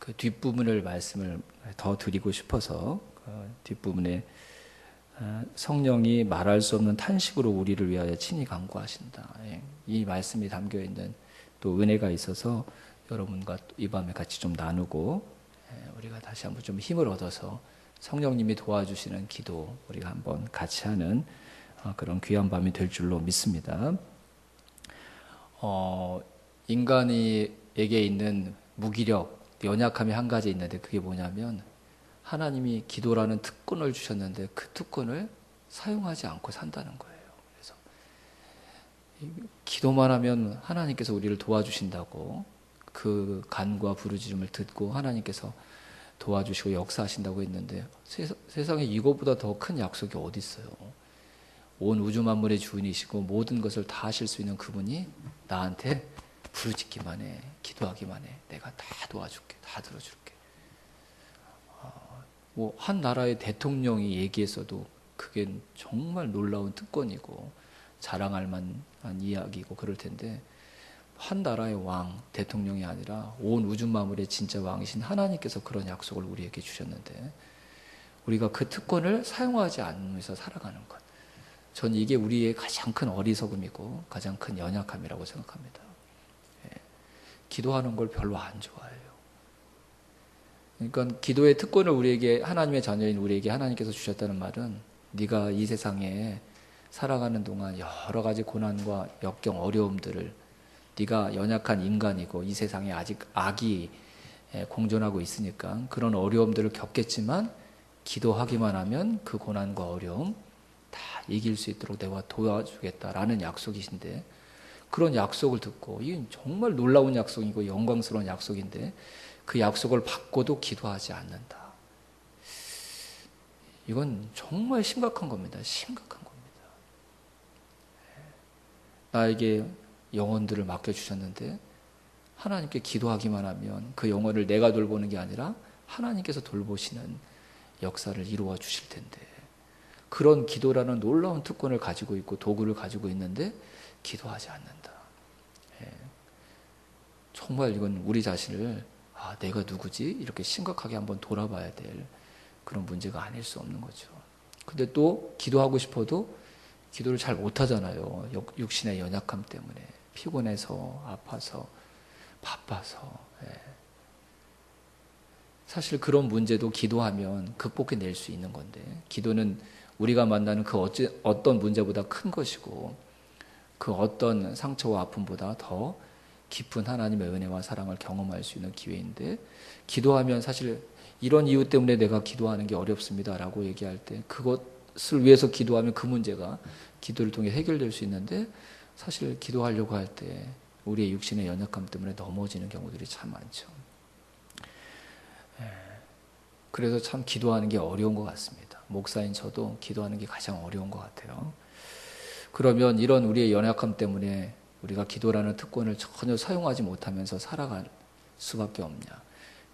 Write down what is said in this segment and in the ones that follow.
그 뒷부분을 말씀을 더 드리고 싶어서 그 뒷부분에 아, 성령이 말할 수 없는 탄식으로 우리를 위하여 친히 간구하신다. 예, 이 말씀이 담겨 있는 또 은혜가 있어서 여러분과 이 밤에 같이 좀 나누고 예, 우리가 다시 한번 좀 힘을 얻어서 성령님이 도와주시는 기도 우리가 한번 같이 하는 어, 그런 귀한 밤이 될 줄로 믿습니다. 어, 인간이에게 있는 무기력, 연약함이 한 가지 있는데 그게 뭐냐면 하나님이 기도라는 특권을 주셨는데 그 특권을 사용하지 않고 산다는 거예요. 그래서 기도만 하면 하나님께서 우리를 도와주신다고 그 간과 부르짖음을 듣고 하나님께서 도와주시고 역사하신다고 했는데 세상에 이것보다 더 큰 약속이 어디 있어요? 온 우주 만물의 주인이시고 모든 것을 다 하실 수 있는 그분이 나한테 부르짖기만 해, 기도하기만 해. 내가 다 도와줄게, 다 들어줄게. 어, 뭐한 나라의 대통령이 얘기했어도 그게 정말 놀라운 특권이고 자랑할 만한 이야기고 그럴 텐데 한 나라의 왕, 대통령이 아니라 온 우주 만물의 진짜 왕이신 하나님께서 그런 약속을 우리에게 주셨는데 우리가 그 특권을 사용하지 않으면서 살아가는 것. 전 이게 우리의 가장 큰 어리석음이고 가장 큰 연약함이라고 생각합니다. 예. 기도하는 걸 별로 안 좋아해요. 그러니까 기도의 특권을 우리에게 하나님의 자녀인 우리에게 하나님께서 주셨다는 말은 네가 이 세상에 살아가는 동안 여러 가지 고난과 역경 어려움들을 네가 연약한 인간이고 이 세상에 아직 악이 예, 공존하고 있으니까 그런 어려움들을 겪겠지만 기도하기만 하면 그 고난과 어려움 다 이길 수 있도록 내가 도와주겠다라는 약속이신데 그런 약속을 듣고 이건 정말 놀라운 약속이고 영광스러운 약속인데 그 약속을 받고도 기도하지 않는다. 이건 정말 심각한 겁니다. 심각한 겁니다. 나에게 영혼들을 맡겨주셨는데 하나님께 기도하기만 하면 그 영혼을 내가 돌보는 게 아니라 하나님께서 돌보시는 역사를 이루어 주실 텐데 그런 기도라는 놀라운 특권을 가지고 있고 도구를 가지고 있는데 기도하지 않는다. 예. 정말 이건 우리 자신을 아, 내가 누구지? 이렇게 심각하게 한번 돌아봐야 될 그런 문제가 아닐 수 없는 거죠. 근데 또 기도하고 싶어도 기도를 잘 못하잖아요. 육신의 연약함 때문에. 피곤해서, 아파서, 바빠서. 예. 사실 그런 문제도 기도하면 극복해낼 수 있는 건데, 기도는 우리가 만나는 그 어찌, 어떤 문제보다 큰 것이고 그 어떤 상처와 아픔보다 더 깊은 하나님의 은혜와 사랑을 경험할 수 있는 기회인데 기도하면 사실 이런 이유 때문에 내가 기도하는 게 어렵습니다라고 얘기할 때 그것을 위해서 기도하면 그 문제가 기도를 통해 해결될 수 있는데 사실 기도하려고 할 때 우리의 육신의 연약함 때문에 넘어지는 경우들이 참 많죠. 예. 그래서 참 기도하는 게 어려운 것 같습니다. 목사인 저도 기도하는 게 가장 어려운 것 같아요. 그러면 이런 우리의 연약함 때문에 우리가 기도라는 특권을 전혀 사용하지 못하면서 살아갈 수밖에 없냐?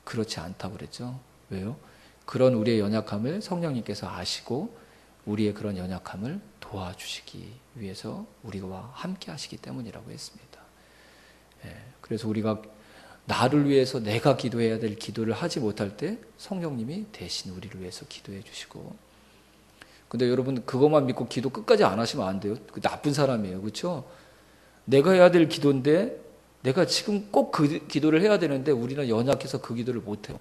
그렇지 않다고 그랬죠. 왜요? 그런 우리의 연약함을 성령님께서 아시고 우리의 그런 연약함을 도와주시기 위해서 우리와 함께 하시기 때문이라고 했습니다. 예, 그래서 우리가 나를 위해서 내가 기도해야 될 기도를 하지 못할 때 성령님이 대신 우리를 위해서 기도해 주시고 근데 여러분 그것만 믿고 기도 끝까지 안 하시면 안 돼요. 그 나쁜 사람이에요. 그렇죠? 내가 해야 될 기도인데 내가 지금 꼭 그 기도를 해야 되는데 우리는 연약해서 그 기도를 못 해요.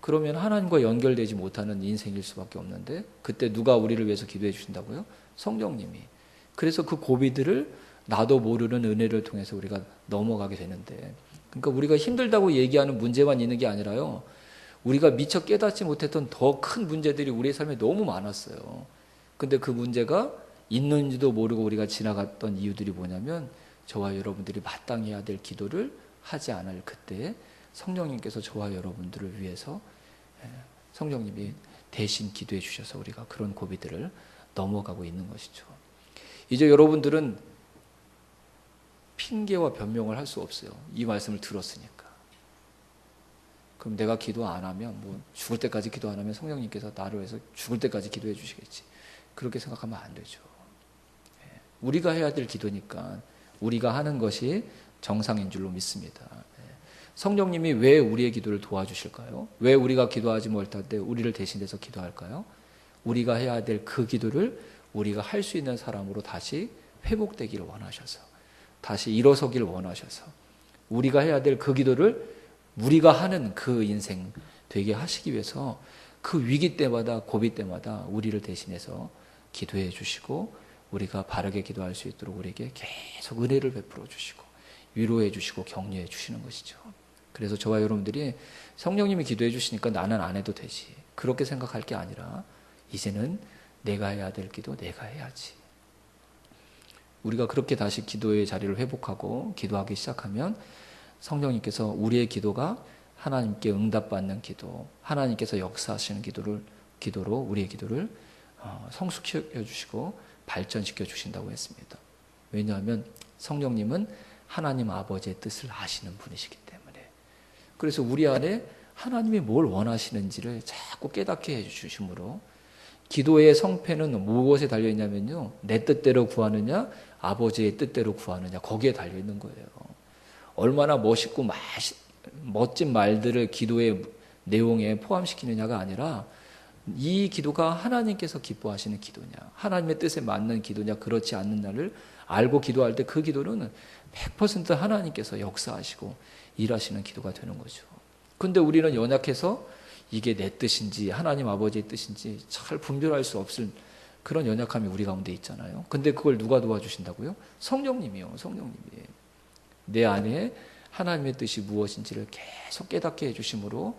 그러면 하나님과 연결되지 못하는 인생일 수밖에 없는데 그때 누가 우리를 위해서 기도해 주신다고요? 성령님이. 그래서 그 고비들을 나도 모르는 은혜를 통해서 우리가 넘어가게 되는데 그러니까 우리가 힘들다고 얘기하는 문제만 있는 게 아니라요. 우리가 미처 깨닫지 못했던 더 큰 문제들이 우리의 삶에 너무 많았어요. 근데 그 문제가 있는지도 모르고 우리가 지나갔던 이유들이 뭐냐면 저와 여러분들이 마땅히 해야 될 기도를 하지 않을 그때 성령님께서 저와 여러분들을 위해서 예, 성령님이 대신 기도해 주셔서 우리가 그런 고비들을 넘어가고 있는 것이죠. 이제 여러분들은 핑계와 변명을 할 수 없어요. 이 말씀을 들었으니까. 그럼 내가 기도 안 하면 뭐 죽을 때까지 기도 안 하면 성령님께서 나를 위해서 죽을 때까지 기도해 주시겠지. 그렇게 생각하면 안 되죠. 예. 우리가 해야 될 기도니까 우리가 하는 것이 정상인 줄로 믿습니다. 예. 성령님이 왜 우리의 기도를 도와주실까요? 왜 우리가 기도하지 못할 때 우리를 대신해서 기도할까요? 우리가 해야 될 그 기도를 우리가 할 수 있는 사람으로 다시 회복되기를 원하셔서 다시 일어서기를 원하셔서 우리가 해야 될 그 기도를 우리가 하는 그 인생 되게 하시기 위해서 그 위기 때마다 고비 때마다 우리를 대신해서 기도해 주시고 우리가 바르게 기도할 수 있도록 우리에게 계속 은혜를 베풀어 주시고 위로해 주시고 격려해 주시는 것이죠. 그래서 저와 여러분들이 성령님이 기도해 주시니까 나는 안 해도 되지. 그렇게 생각할 게 아니라 이제는 내가 해야 될 기도 내가 해야지. 우리가 그렇게 다시 기도의 자리를 회복하고 기도하기 시작하면 성령님께서 우리의 기도가 하나님께 응답받는 기도, 하나님께서 역사하시는 기도를 기도로 우리의 기도를 어, 성숙시켜 주시고 발전시켜 주신다고 했습니다. 왜냐하면 성령님은 하나님 아버지의 뜻을 아시는 분이시기 때문에. 그래서 우리 안에 하나님이 뭘 원하시는지를 자꾸 깨닫게 해 주심으로 기도의 성패는 무엇에 달려 있냐면요. 내 뜻대로 구하느냐, 아버지의 뜻대로 구하느냐, 거기에 달려 있는 거예요. 얼마나 멋있고 맛 멋진 말들을 기도의 내용에 포함시키느냐가 아니라 이 기도가 하나님께서 기뻐하시는 기도냐, 하나님의 뜻에 맞는 기도냐, 그렇지 않는 날을 알고 기도할 때 그 기도는 100% 하나님께서 역사하시고 일하시는 기도가 되는 거죠. 근데 우리는 연약해서 이게 내 뜻인지 하나님 아버지의 뜻인지 잘 분별할 수 없을 그런 연약함이 우리 가운데 있잖아요. 근데 그걸 누가 도와주신다고요? 성령님이요, 성령님이. 내 안에 하나님의 뜻이 무엇인지를 계속 깨닫게 해주심으로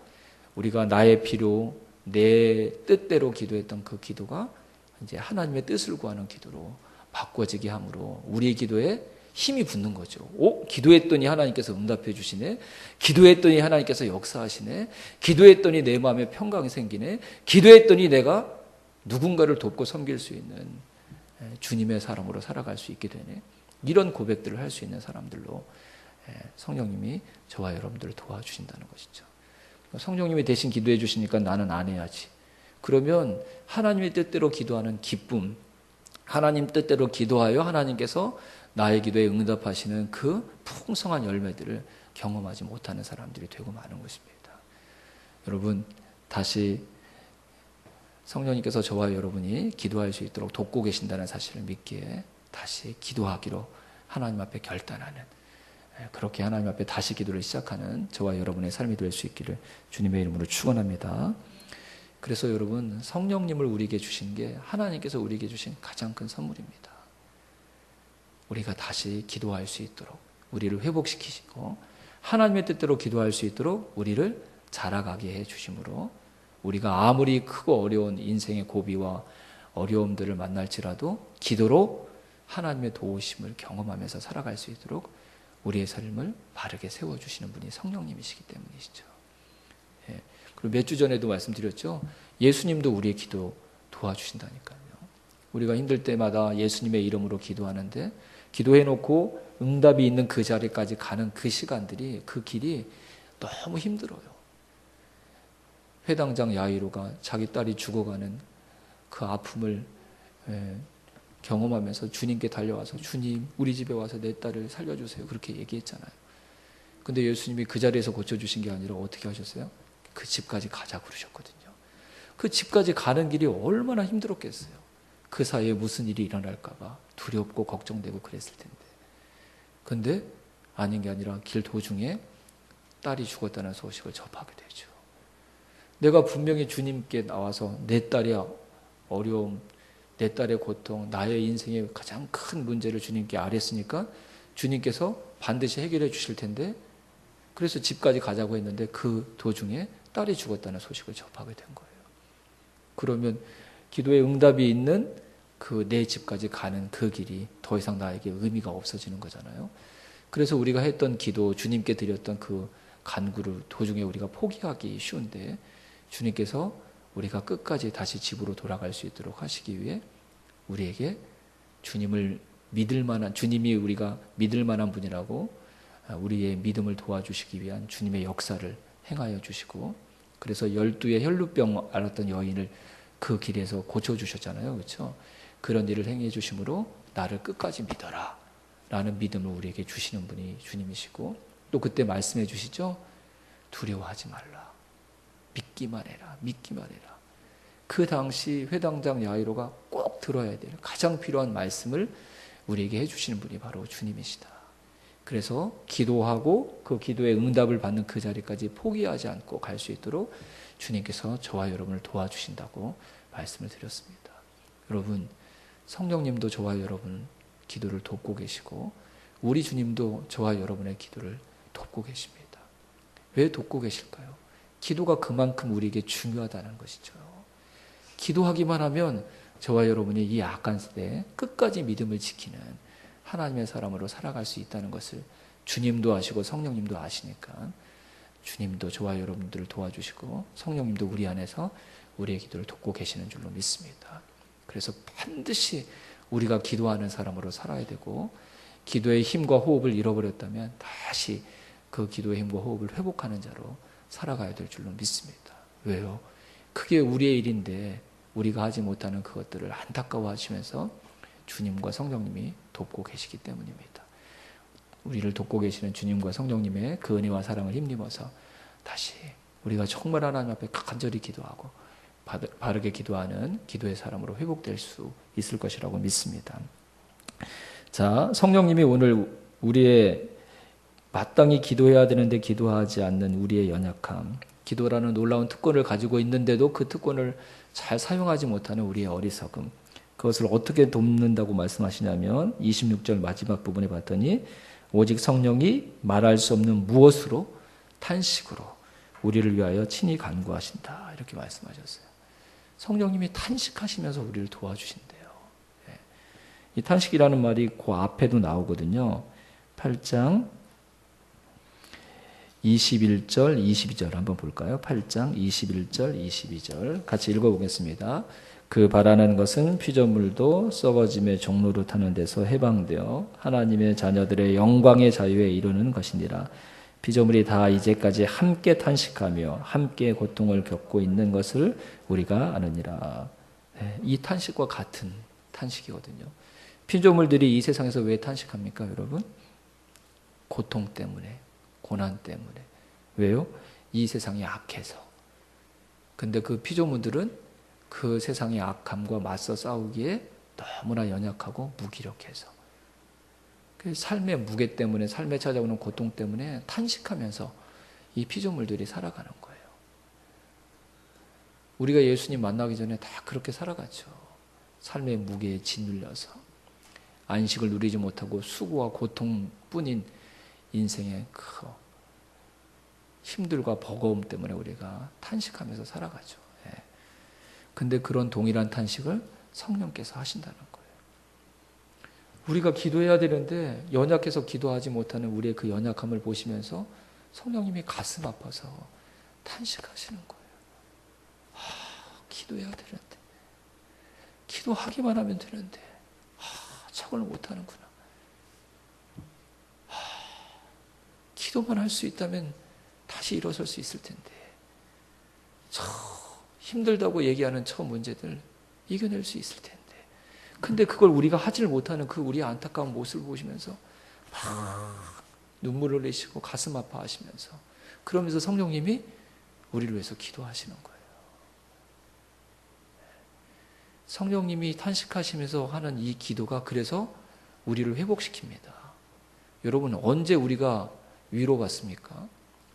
우리가 나의 필요, 내 뜻대로 기도했던 그 기도가 이제 하나님의 뜻을 구하는 기도로 바꿔지게 함으로 우리의 기도에 힘이 붙는 거죠. 오, 기도했더니 하나님께서 응답해 주시네. 기도했더니 하나님께서 역사하시네. 기도했더니 내 마음에 평강이 생기네. 기도했더니 내가 누군가를 돕고 섬길 수 있는 주님의 사람으로 살아갈 수 있게 되네. 이런 고백들을 할 수 있는 사람들로 성령님이 저와 여러분들을 도와주신다는 것이죠. 성령님이 대신 기도해 주시니까 나는 안 해야지. 그러면 하나님의 뜻대로 기도하는 기쁨, 하나님 뜻대로 기도하여 하나님께서 나의 기도에 응답하시는 그 풍성한 열매들을 경험하지 못하는 사람들이 되고 마는 것입니다. 여러분, 다시 성령님께서 저와 여러분이 기도할 수 있도록 돕고 계신다는 사실을 믿기에 다시 기도하기로 하나님 앞에 결단하는 그렇게 하나님 앞에 다시 기도를 시작하는 저와 여러분의 삶이 될 수 있기를 주님의 이름으로 축원합니다. 그래서 여러분 성령님을 우리에게 주신 게 하나님께서 우리에게 주신 가장 큰 선물입니다. 우리가 다시 기도할 수 있도록 우리를 회복시키시고 하나님의 뜻대로 기도할 수 있도록 우리를 자라가게 해 주심으로 우리가 아무리 크고 어려운 인생의 고비와 어려움들을 만날지라도 기도로 하나님의 도우심을 경험하면서 살아갈 수 있도록 우리의 삶을 바르게 세워주시는 분이 성령님이시기 때문이시죠. 예. 그리고 몇 주 전에도 말씀드렸죠. 예수님도 우리의 기도 도와주신다니까요. 우리가 힘들 때마다 예수님의 이름으로 기도하는데 기도해놓고 응답이 있는 그 자리까지 가는 그 시간들이 그 길이 너무 힘들어요. 회당장 야이로가 자기 딸이 죽어가는 그 아픔을 예, 경험하면서 주님께 달려와서 주님 우리 집에 와서 내 딸을 살려주세요 그렇게 얘기했잖아요. 근데 예수님이 그 자리에서 고쳐주신 게 아니라 어떻게 하셨어요? 그 집까지 가자 그러셨거든요. 그 집까지 가는 길이 얼마나 힘들었겠어요. 그 사이에 무슨 일이 일어날까봐 두렵고 걱정되고 그랬을 텐데. 근데 아닌 게 아니라 길 도중에 딸이 죽었다는 소식을 접하게 되죠. 내가 분명히 주님께 나와서 내 딸이 어려움, 내 딸의 고통, 나의 인생의 가장 큰 문제를 주님께 아랬으니까 주님께서 반드시 해결해 주실 텐데 그래서 집까지 가자고 했는데 그 도중에 딸이 죽었다는 소식을 접하게 된 거예요. 그러면 기도의 응답이 있는 그 내 집까지 가는 그 길이 더 이상 나에게 의미가 없어지는 거잖아요. 그래서 우리가 했던 기도, 주님께 드렸던 그 간구를 도중에 우리가 포기하기 쉬운데 주님께서 우리가 끝까지 다시 집으로 돌아갈 수 있도록 하시기 위해 우리에게 주님을 믿을 만한 주님이 우리가 믿을 만한 분이라고 아, 우리의 믿음을 도와주시기 위한 주님의 역사를 행하여 주시고 그래서 열두의 혈루병 앓았던 여인을 그 길에서 고쳐 주셨잖아요. 그렇죠? 그런 일을 행해 주심으로 나를 끝까지 믿어라 라는 믿음을 우리에게 주시는 분이 주님이시고 또 그때 말씀해 주시죠. 두려워하지 말라. 믿기만 해라. 믿기만 해라. 그 당시 회당장 야이로가 꼭 들어야 될 가장 필요한 말씀을 우리에게 해주시는 분이 바로 주님이시다. 그래서 기도하고 그 기도의 응답을 받는 그 자리까지 포기하지 않고 갈 수 있도록 주님께서 저와 여러분을 도와주신다고 말씀을 드렸습니다. 여러분, 성령님도 저와 여러분 기도를 돕고 계시고, 우리 주님도 저와 여러분의 기도를 돕고 계십니다. 왜 돕고 계실까요? 기도가 그만큼 우리에게 중요하다는 것이죠. 기도하기만 하면 저와 여러분이 이 악한 시대에 끝까지 믿음을 지키는 하나님의 사람으로 살아갈 수 있다는 것을 주님도 아시고 성령님도 아시니까 주님도 저와 여러분들을 도와주시고 성령님도 우리 안에서 우리의 기도를 돕고 계시는 줄로 믿습니다. 그래서 반드시 우리가 기도하는 사람으로 살아야 되고 기도의 힘과 호흡을 잃어버렸다면 다시 그 기도의 힘과 호흡을 회복하는 자로 살아가야 될 줄로 믿습니다. 왜요? 그게 우리의 일인데 우리가 하지 못하는 그것들을 안타까워하시면서 주님과 성령님이 돕고 계시기 때문입니다. 우리를 돕고 계시는 주님과 성령님의 그 은혜와 사랑을 힘입어서 다시 우리가 정말 하나님 앞에 간절히 기도하고 바르게 기도하는 기도의 사람으로 회복될 수 있을 것이라고 믿습니다. 자, 성령님이 오늘 우리의 마땅히 기도해야 되는데 기도하지 않는 우리의 연약함, 기도라는 놀라운 특권을 가지고 있는데도 그 특권을 잘 사용하지 못하는 우리의 어리석음, 그것을 어떻게 돕는다고 말씀하시냐면 26절 마지막 부분에 봤더니 오직 성령이 말할 수 없는 무엇으로 탄식으로 우리를 위하여 친히 간구하신다 이렇게 말씀하셨어요. 성령님이 탄식하시면서 우리를 도와주신대요. 예. 이 탄식이라는 말이 그 앞에도 나오거든요. 8장 21절, 22절 한번 볼까요? 8장 21절, 22절 같이 읽어보겠습니다. 그 바라는 것은 피조물도 썩어짐의 종로로 타는 데서 해방되어 하나님의 자녀들의 영광의 자유에 이르는 것이니라. 피조물이 다 이제까지 함께 탄식하며 함께 고통을 겪고 있는 것을 우리가 아느니라. 네, 이 탄식과 같은 탄식이거든요. 피조물들이 이 세상에서 왜 탄식합니까, 여러분? 고통 때문에, 고난 때문에. 왜요? 이 세상이 악해서. 근데 그 피조물들은 그 세상의 악함과 맞서 싸우기에 너무나 연약하고 무기력해서. 그 삶의 무게 때문에, 삶에 찾아오는 고통 때문에 탄식하면서 이 피조물들이 살아가는 거예요. 우리가 예수님 만나기 전에 다 그렇게 살아갔죠. 삶의 무게에 짓눌려서. 안식을 누리지 못하고 수고와 고통뿐인 인생의 그 힘들과 버거움 때문에 우리가 탄식하면서 살아가죠. 예. 근데 그런 동일한 탄식을 성령께서 하신다는 거예요. 우리가 기도해야 되는데 연약해서 기도하지 못하는 우리의 그 연약함을 보시면서 성령님이 가슴 아파서 탄식하시는 거예요. 아, 기도해야 되는데. 기도하기만 하면 되는데. 아, 저걸 못하는구나. 기도만 할 수 있다면 다시 일어설 수 있을 텐데. 저 힘들다고 얘기하는 저 문제들 이겨낼 수 있을 텐데. 근데 그걸 우리가 하질 못하는 그 우리의 안타까운 모습을 보시면서 막 눈물을 내시고 가슴 아파하시면서 그러면서 성령님이 우리를 위해서 기도하시는 거예요. 성령님이 탄식하시면서 하는 이 기도가 그래서 우리를 회복시킵니다. 여러분 언제 우리가 위로받습니까?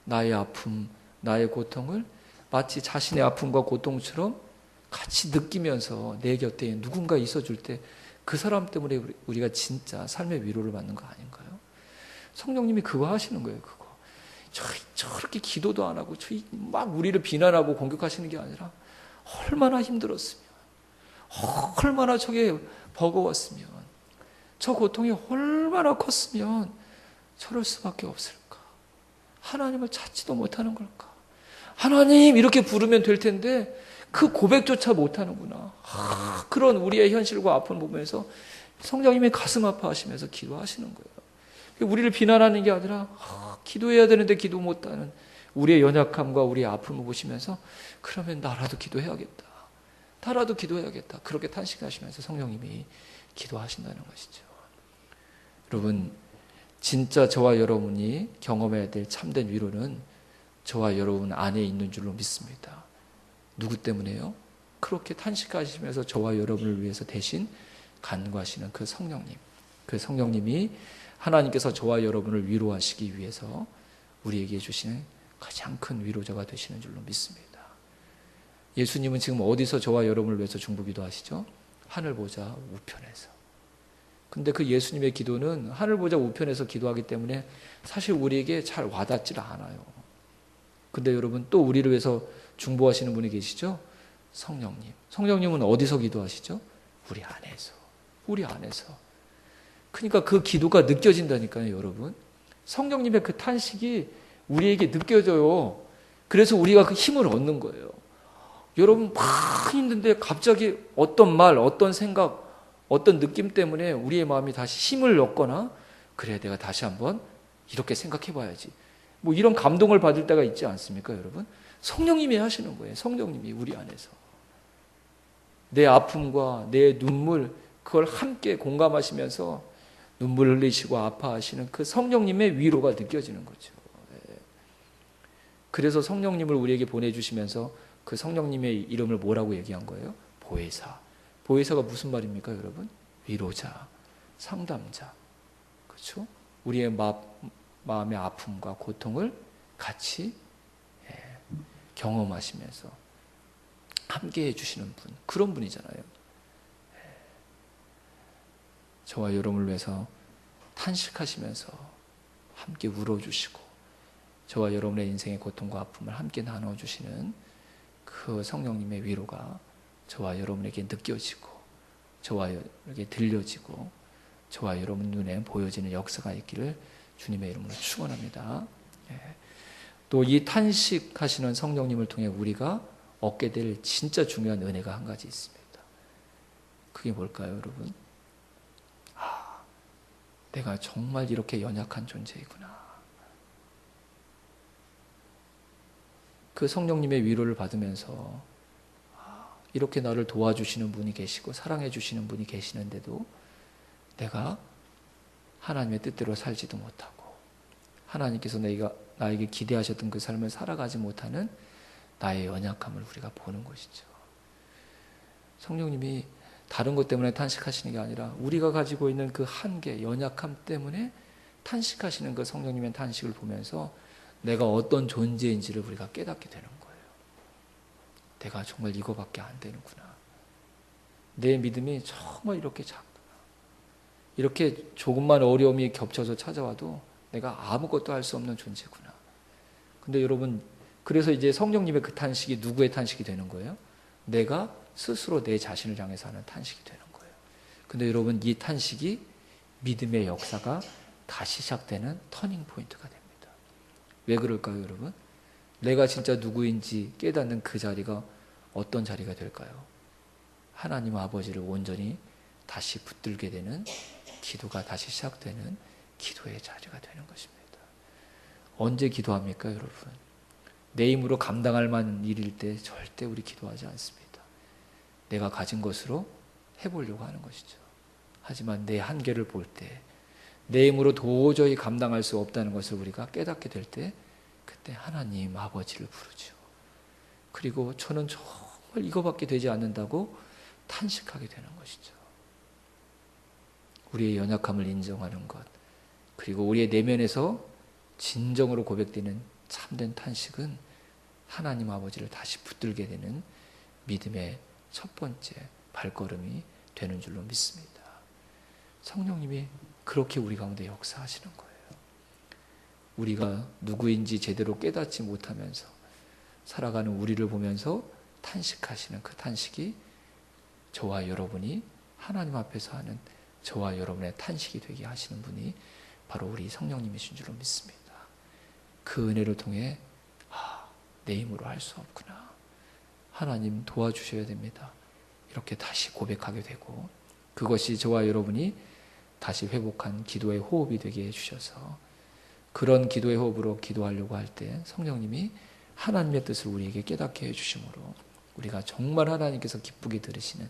나의 아픔, 나의 고통을 마치 자신의 아픔과 고통처럼 같이 느끼면서 내 곁에 누군가 있어줄 때 그 사람 때문에 우리가 진짜 삶의 위로를 받는 거 아닌가요? 성령님이 그거 하시는 거예요, 그거. 저, 저렇게 기도도 안 하고, 막 우리를 비난하고 공격하시는 게 아니라, 얼마나 힘들었으면, 얼마나 저게 버거웠으면, 저 고통이 얼마나 컸으면, 저럴 수밖에 없을까? 하나님을 찾지도 못하는 걸까? 하나님 이렇게 부르면 될 텐데 그 고백조차 못하는구나. 아, 그런 우리의 현실과 아픔을 보면서 성령님이 가슴 아파하시면서 기도하시는 거예요. 우리를 비난하는 게 아니라 아, 기도해야 되는데 기도 못하는 우리의 연약함과 우리의 아픔을 보시면서 그러면 나라도 기도해야겠다. 나라도 기도해야겠다. 그렇게 탄식하시면서 성령님이 기도하신다는 것이죠. 여러분 진짜 저와 여러분이 경험해야 될 참된 위로는 저와 여러분 안에 있는 줄로 믿습니다. 누구 때문에요? 그렇게 탄식하시면서 저와 여러분을 위해서 대신 간구하시는 그 성령님. 그 성령님이 하나님께서 저와 여러분을 위로하시기 위해서 우리에게 주시는 가장 큰 위로자가 되시는 줄로 믿습니다. 예수님은 지금 어디서 저와 여러분을 위해서 중보기도 하시죠? 하늘 보자 우편에서. 근데 그 예수님의 기도는 하늘 보자 우편에서 기도하기 때문에 사실 우리에게 잘 와닿질 않아요. 근데 여러분 또 우리를 위해서 중보하시는 분이 계시죠? 성령님. 성령님은 어디서 기도하시죠? 우리 안에서. 우리 안에서. 그러니까 그 기도가 느껴진다니까요, 여러분. 성령님의 그 탄식이 우리에게 느껴져요. 그래서 우리가 그 힘을 얻는 거예요. 여러분 막 힘든데 갑자기 어떤 말, 어떤 생각, 어떤 느낌 때문에 우리의 마음이 다시 힘을 얻거나 그래 내가 다시 한번 이렇게 생각해 봐야지. 뭐 이런 감동을 받을 때가 있지 않습니까, 여러분? 성령님이 하시는 거예요. 성령님이 우리 안에서. 내 아픔과 내 눈물 그걸 함께 공감하시면서 눈물 흘리시고 아파하시는 그 성령님의 위로가 느껴지는 거죠. 예. 그래서 성령님을 우리에게 보내주시면서 그 성령님의 이름을 뭐라고 얘기한 거예요? 보혜사. 보혜사가 무슨 말입니까, 여러분? 위로자, 상담자. 그렇죠? 우리의 마, 마음의 아픔과 고통을 같이 예, 경험하시면서 함께 해 주시는 분, 그런 분이잖아요. 예. 저와 여러분을 위해서 탄식하시면서 함께 울어 주시고, 저와 여러분의 인생의 고통과 아픔을 함께 나눠 주시는 그 성령님의 위로가 저와 여러분에게 느껴지고 저와 여러분에게 들려지고 저와 여러분 눈에 보여지는 역사가 있기를 주님의 이름으로 축원합니다. 예. 또이 탄식하시는 성령님을 통해 우리가 얻게 될 진짜 중요한 은혜가 한 가지 있습니다. 그게 뭘까요, 여러분? 아, 내가 정말 이렇게 연약한 존재이구나. 그 성령님의 위로를 받으면서 아, 이렇게 나를 도와주시는 분이 계시고 사랑해 주시는 분이 계시는데도 내가 하나님의 뜻대로 살지도 못하고 하나님께서 내가 나에게 기대하셨던 그 삶을 살아가지 못하는 나의 연약함을 우리가 보는 것이죠. 성령님이 다른 것 때문에 탄식하시는 게 아니라 우리가 가지고 있는 그 한계, 연약함 때문에 탄식하시는 그 성령님의 탄식을 보면서 내가 어떤 존재인지를 우리가 깨닫게 되는 거예요. 내가 정말 이거밖에 안 되는구나. 내 믿음이 정말 이렇게 작구나. 이렇게 조금만 어려움이 겹쳐서 찾아와도 내가 아무것도 할 수 없는 존재구나. 근데 여러분, 그래서 이제 성령님의 그 탄식이 누구의 탄식이 되는 거예요? 내가 스스로 내 자신을 향해서 하는 탄식이 되는 거예요. 근데 여러분, 이 탄식이 믿음의 역사가 다시 시작되는 터닝 포인트가 됩니다. 왜 그럴까요, 여러분? 내가 진짜 누구인지 깨닫는 그 자리가 어떤 자리가 될까요? 하나님 아버지를 온전히 다시 붙들게 되는 기도가 다시 시작되는 기도의 자리가 되는 것입니다. 언제 기도합니까, 여러분? 내 힘으로 감당할 만한 일일 때 절대 우리 기도하지 않습니다. 내가 가진 것으로 해보려고 하는 것이죠. 하지만 내 한계를 볼 때, 내 힘으로 도저히 감당할 수 없다는 것을 우리가 깨닫게 될 때, 그때 하나님 아버지를 부르죠. 그리고 저는 정말 이거밖에 되지 않는다고 탄식하게 되는 것이죠. 우리의 연약함을 인정하는 것, 그리고 우리의 내면에서 진정으로 고백되는 참된 탄식은 하나님 아버지를 다시 붙들게 되는 믿음의 첫 번째 발걸음이 되는 줄로 믿습니다. 성령님이 그렇게 우리 가운데 역사하시는 거예요. 우리가 누구인지 제대로 깨닫지 못하면서 살아가는 우리를 보면서 탄식하시는 그 탄식이 저와 여러분이 하나님 앞에서 하는 저와 여러분의 탄식이 되게 하시는 분이 바로 우리 성령님이신 줄로 믿습니다. 그 은혜를 통해 아, 내 힘으로 할 수 없구나. 하나님 도와주셔야 됩니다. 이렇게 다시 고백하게 되고 그것이 저와 여러분이 다시 회복한 기도의 호흡이 되게 해주셔서 그런 기도의 호흡으로 기도하려고 할 때 성령님이 하나님의 뜻을 우리에게 깨닫게 해주심으로 우리가 정말 하나님께서 기쁘게 들으시는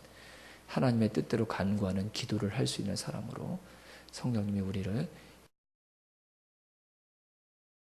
하나님의 뜻대로 간구하는 기도를 할 수 있는 사람으로 성령님이 우리를